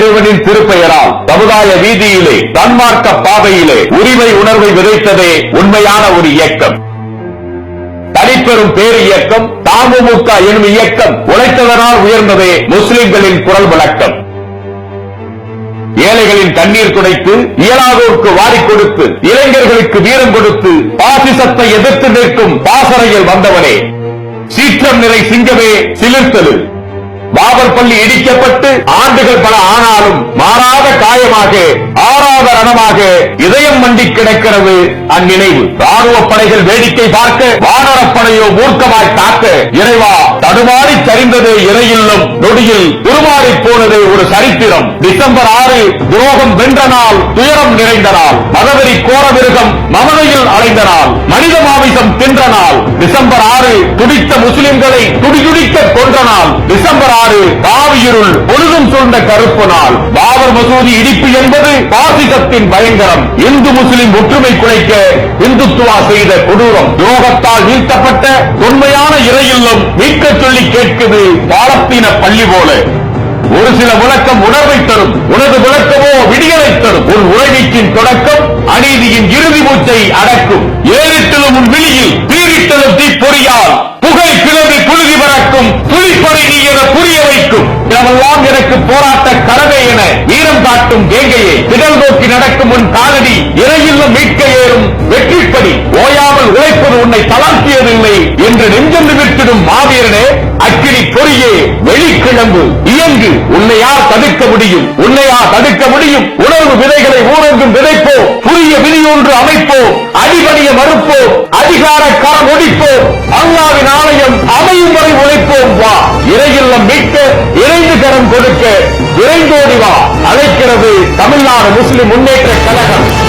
இறைவனின் திருப்பெயரால் சமுதாய வீதியிலே தன்மார்க்க பாதையிலே உரிமை உணர்வை விதைத்ததே உண்மையான ஒரு இயக்கம். தனிப்பெரும் பேர் இயக்கம் தாமுமுக எனும் இயக்கம் உழைத்ததனால் உயர்ந்ததே முஸ்லிம்களின் குரல் விளக்கம். ஏழைகளின் கண்ணீர் துடைத்து இயலாதோருக்கு வாரி கொடுத்து இளைஞர்களுக்கு வீரம் கொடுத்து பாசிசத்தை எதிர்த்து நிற்கும் பாசறையில் வந்தவனே. சீற்றம் நிறை சிங்கமே சிலிர்த்தது பாபர் பள்ளி இடிக்கப்பட்டு ஆண்டுகள் பல ஆனாலும் மாறாத காயமாக ஆறாத ரணமாக இதயம் மண்டி கிடக்கிறது அந்நினைவு. ராணுவ படைகள் வேடிக்கை பார்க்க வானரப்படையோ மூர்க்கமாய் தாக்க இறைவா தடுமாறி சரிந்ததே இறையில்லும் நொடியில் உருமாறி போனதே ஒரு சரித்திரம். டிசம்பர் ஆறு துரோகம் வென்ற நாள் துயரம் நிறைந்த நாள். மதவெறி கோரவே மிருகம் மமதையில் அடைந்த நாள். மனித மாமிசம் தின்ற நாள். டிசம்பர் ஆறு துடித்த முஸ்லிம்களை துடிதுடிக்க கொன்ற நாள். டிசம்பர் ஆறு பாவியிருள் பொழுதும் சூழ்ந்த கருப்பு நாள். பாபர் மசூதி இடிப்பு என்பது பாசிசத்தின் பயங்கரம். இந்து முஸ்லிம் ஒற்றுமை குலைக்க இந்துத்துவா செய்த கொடூரம். துரோகத்தால் வீழ்த்தப்பட்ட உண்மையான இறையில்லும் மீட்கச் சொல்லி கேட்குது பாலத்தீன பள்ளி போல. ஒரு சில விளக்கம் உணர்வை தரும். உனது விளக்கமோ விடியலை தரும். உன் உழைவீச்சின் தொடக்கம் அநீதியின் இறுதி மூச்சை அடக்கும். ஏறிட்டலும் உன் விழியில் தீரிட்டலும் தீப்பொறியால். புகை கிளம்பி புழுதி பறக்கும் துளிப்படை நீ என புரிய வைக்கும். இடமெல்லாம் எனக்கு போராட்ட கடமை என வீரம் காட்டும் வேங்கையே. திடல் நோக்கி நடக்கும் உன் காலடி இறையில்லும் மீட்க ஏறும் வெற்றிப்படி. ஓயாமல் உழைப்பது உன்னை தளர்த்தியதில்லை என்று நெஞ்சம் நிமித்திடும் மாவீரனே அக்கினி பொறியே வெளிக்கிழம்பு இயங்கு உன்னை யார் தடுக்க முடியும். உன்னை யார் தடுக்க முடியும். உணவு விதைகளை ஊரங்கும் விதைப்போம். புதிய அமைப்போம் அடிபணிய மறுப்போம் அதிகார கரம் ஒடிப்போம் அல்லாவின் ஆலயம் அமையும் வரை உழைப்போம். வா இறையில்லம் மீட்க இறைந்து கரம் கொடுக்க விரைந்தோடி வா அழைக்கிறது தமிழ்நாடு முஸ்லிம் முன்னேற்ற கழகம்.